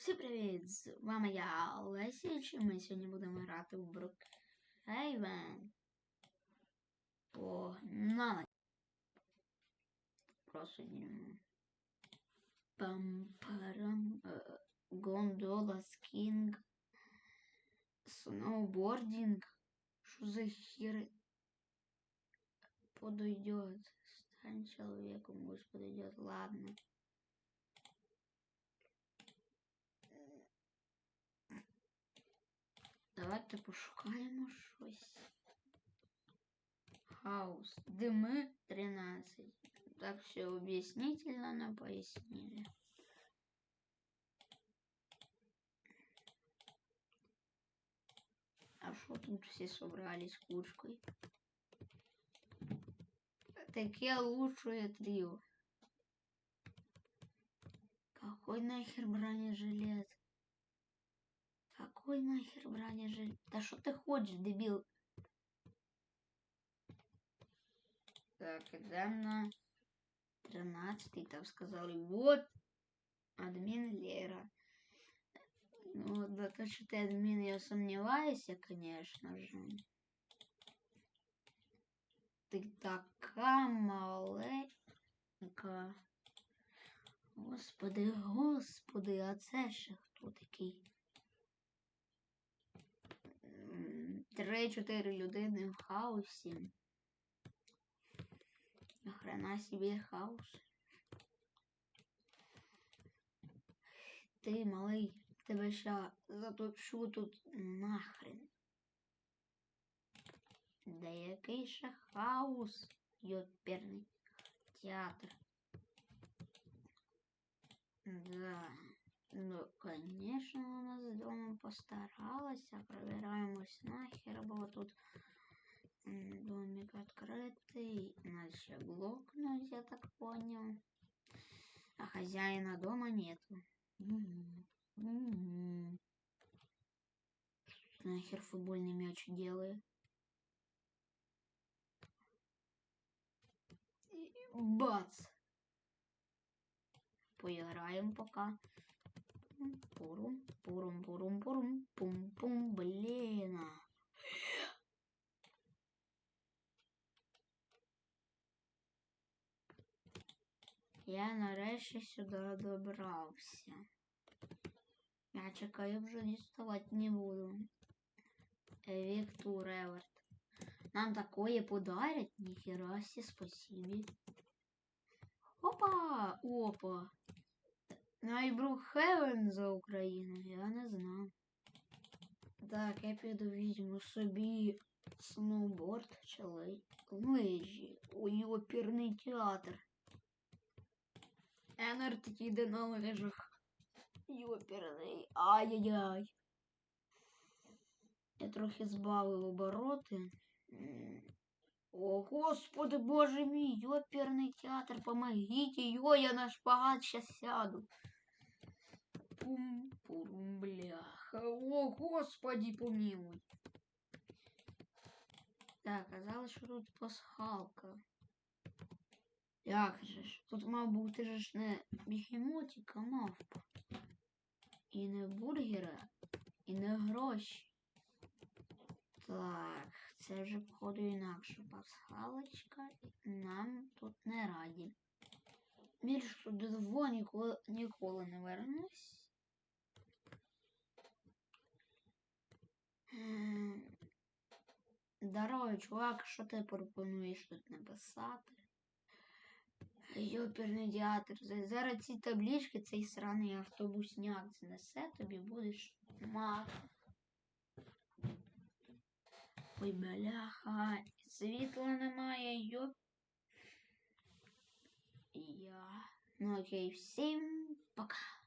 Всім привіт! З вами я Олесіч, і ми сьогодні будемо грати в Брукхейвен. Погнали! Просто йдемо. Пам-парам. е, Гондола, скінг. Сноубординг. Що за хер? Подойдет. Стань человеком, пусть подойдет. Ладно. Давайте пошукаємо щось. Хаус. Дими 13. Так все объяснительно нам пояснили. А что тут все собрались кучкой? Такие лучшие трио. Какой нахер бронежилет? Какой нахер бронежилет? Да что ты хочешь, дебил? Так, идем на 13 там сказали, вот, админ Лера. Ну, да то, что ты админ, я сомневаюсь, конечно же. Ты така маленька. Господи, господи, а це ще хто такий? М, Три-чотири людини в хаосі. Охрена собі хаос. Ти малий, тебе ще затопчу тут нахрен. Да який ще хаос, йоперний театр. Да. Ну, конечно, у нас дома постаралась, а проверяемость нахер, бо тут домик открытый, надо блокнуть, я так понял. А хозяина дома нету. Что Нахер футбольный мяч делает. И Бац! Поиграем пока. Пурум, пурум, пурум, пурум, пум, пум, блин. Я нарешті сюди добрався. Я чекаю вже діставати не буду. Виктор Эверт. Нам такое подарят, нихера себе, спасибо. Опа! Опа! Найбрук за Україну, я не знав. Так, я піду візьму собі сноуборд чи лижі. Ой, оперний театр. Енерт їде на лижах. Йоперний. Ай-яй-яй. Я трохи збавив обороти. О, господи, боже мій, оперний театр, помогите, йо, я на шпагат сейчас сяду. Пум, пурум, бляха. О, господи, помилуй. Так, казалось, що тут пасхалка. Як же ж? Тут мав бути же ж не бігемотик, а мавпа. І не бургера, і не гроші. Так, це вже походу інакше пасхалочка. Нам тут не раді. Більше дво ніколи, ніколи не вернусь. Здорово, чувак, що ти пропонуєш тут написати? Йоперний. За- Зараз ці таблички, цей сраний автобусняк знесе, тобі будеш мати. Ой, бляха, світла немає, йоп. Я. Ну окей, всім пока.